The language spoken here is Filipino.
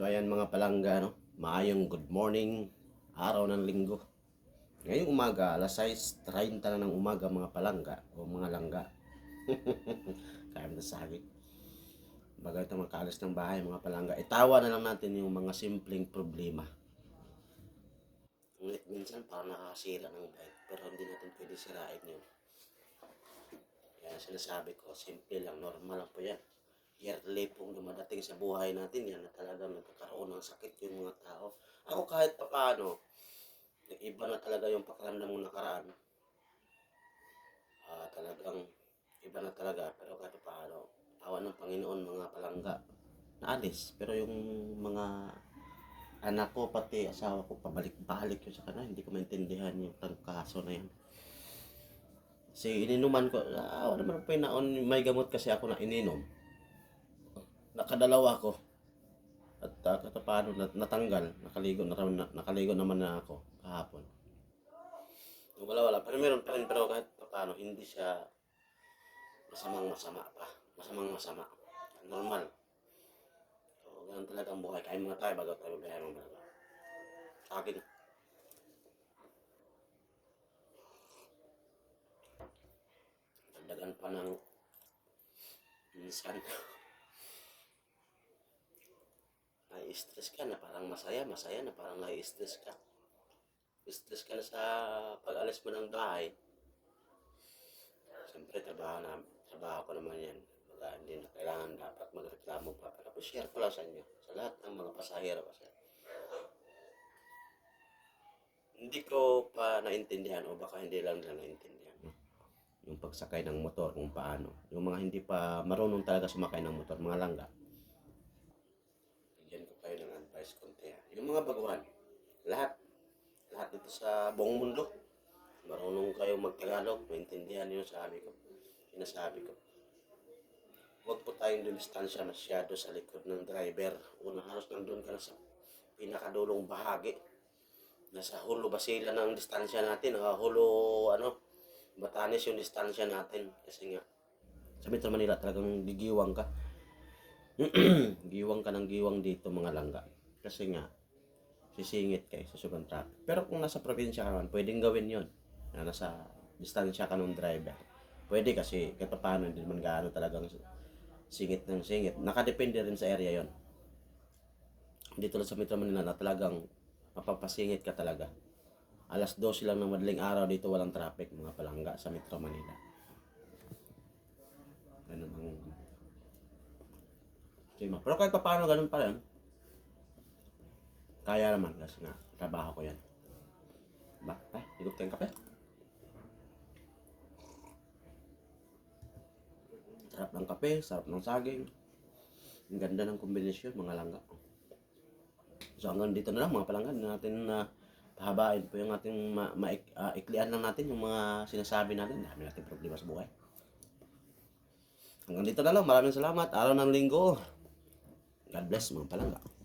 So ayan mga palangga, no? Maayong good morning, araw ng linggo. Ngayong umaga, alas 6.30 na ng umaga mga palangga o mga langga. Kaya mo sabi. Baga ito makaalis ng bahay mga palangga. Itawa na lang natin yung mga simpleng problema. Ngunit minsan parang nakakasira ng bike pero hindi natin pwede sirain yun. Kaya sinasabi ko, simple lang, normal lang po yan yearly pong dumadating sa buhay natin yan na talagang nagkakaroon ng sakit yung mga tao. Ako kahit pa paano, iba na talaga yung pakiramdam ng nakaraan. Ah, talagang iba na talaga. Pero kahit pa paano, awa ng Panginoon mga palangga, naalis. Pero yung mga anak ko, pati asawa ko, pabalik-balik yun sa kanila. Hindi ko maintindihan yung kaso na yan. Kasi ininuman ko, ah, wala naman po naon, may gamot kasi ako na ininom nakadalawa ko. At uh, katapano nat natanggal, nakaligo na, na nakaligo naman na ako kahapon. Wala wala, pero meron pa rin pero kahit paano hindi siya masamang masama pa. Masamang masama. Normal. So, ganun talaga ang buhay. Kain muna tayo bago tayo biyahe mga talaga. Sa akin. Dagdagan pa ng minsan. nai-stress ka na parang masaya, masaya na parang nai-stress ka. Stress ka na sa pag-alis mo ng bahay. Siyempre, trabaho, na, trabaho ko naman yan. Baga, hindi na kailangan dapat magreklamo pa. Pero share ko lang sa inyo. Sa lahat ng mga pasahero kasi. Hindi ko pa naintindihan o baka hindi lang nila naintindihan. Yung pagsakay ng motor kung paano. Yung mga hindi pa marunong talaga sumakay ng motor, mga langga konti ha. Yung mga baguhan, lahat, lahat dito sa buong mundo, marunong kayo magtagalog, maintindihan niyo sabi ko, sinasabi ko. Huwag po tayong dumistansya masyado sa likod ng driver. Una halos nandun ka na sa pinakadulong bahagi. Nasa hulo basila ng distansya natin. Uh, hulo, ano, Batanes yung distansya natin. Kasi nga, sa Metro Manila talagang digiwang ka giwang ka ng giwang dito mga langga. Kasi nga, sisingit kayo sa sugang traffic. Pero kung nasa probinsya ka naman, pwedeng gawin yon na nasa distansya ka ng driver. Pwede kasi kahit paano hindi naman gaano talagang singit ng singit. Nakadepende rin sa area yon Dito lang sa Metro Manila na talagang mapapasingit ka talaga. Alas 12 lang ng madaling araw dito walang traffic mga palangga sa Metro Manila. Ganun ang Sige, Pero kahit pa paano ganun pa rin. Kaya naman kasi nga, trabaho ko yan. Ba? Ay, higop tayong kape. Sarap ng kape, sarap ng saging. Ang ganda ng kombinasyon, mga langga. So hanggang dito na lang mga palangga, natin na uh, pahabain po yung ating ma, ma uh, iklian lang natin yung mga sinasabi natin. Dami natin problema sa buhay. Hanggang dito na lang. Maraming salamat. Araw ng linggo. God bless mga palangga.